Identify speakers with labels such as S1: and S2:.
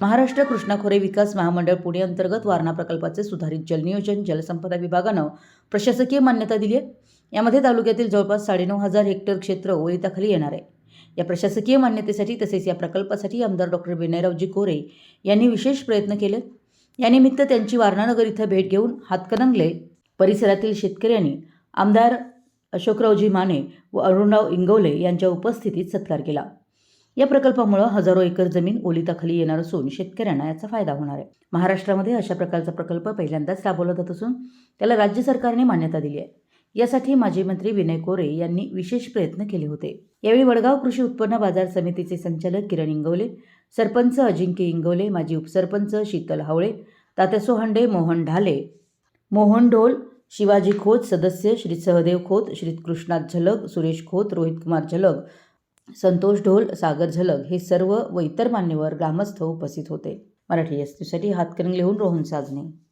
S1: महाराष्ट्र कृष्णाखोरे विकास महामंडळ पुणे अंतर्गत वारणा प्रकल्पाचे सुधारित जलनियोजन जलसंपदा विभागानं प्रशासकीय मान्यता दिली आहे. यामध्ये तालुक्यातील जवळपास साडेनऊ हजार हेक्टर क्षेत्र ओलिताखाली येणार आहे. या प्रशासकीय मान्यतेसाठी तसेच या प्रकल्पासाठी आमदार डॉक्टर विनयरावजी कोरे यांनी विशेष प्रयत्न केले. यानिमित्त त्यांची वारणानगर इथं भेट घेऊन हातकणंगले परिसरातील शेतकऱ्यांनी आमदार अशोकरावजी माने व अरुणराव इंगवले यांच्या उपस्थितीत सत्कार केला. या प्रकल्पामुळे हजारो एकर जमीन ओलिताखाली येणार असून शेतकऱ्यांना याचा फायदा होणार आहे. महाराष्ट्रामध्ये अशा प्रकारचा प्रकल्प पहिल्यांदाच राबवला जात असून त्याला राज्य सरकारने मान्यता दिली आहे. यासाठी माजी मंत्री विनय कोरे यांनी विशेष प्रयत्न केले होते. यावेळी वडगाव कृषी उत्पन्न बाजार समितीचे संचालक किरण इंगवले सरपंच अजिंक्य इंगवले माजी उपसरपंच शीतल हावळे तात्या सोहंडे मोहन ढाले मोहन ढोल शिवाजी खोत सदस्य श्री सहदेव खोत श्री कृष्णात झलक सुरेश खोत रोहित कुमार झलक संतोष ढोल सागर झलक हे सर्व व इतर मान्यवर ग्रामस्थ उपस्थित होते. मराठी एस हातकरंग लिहून रोहन साजने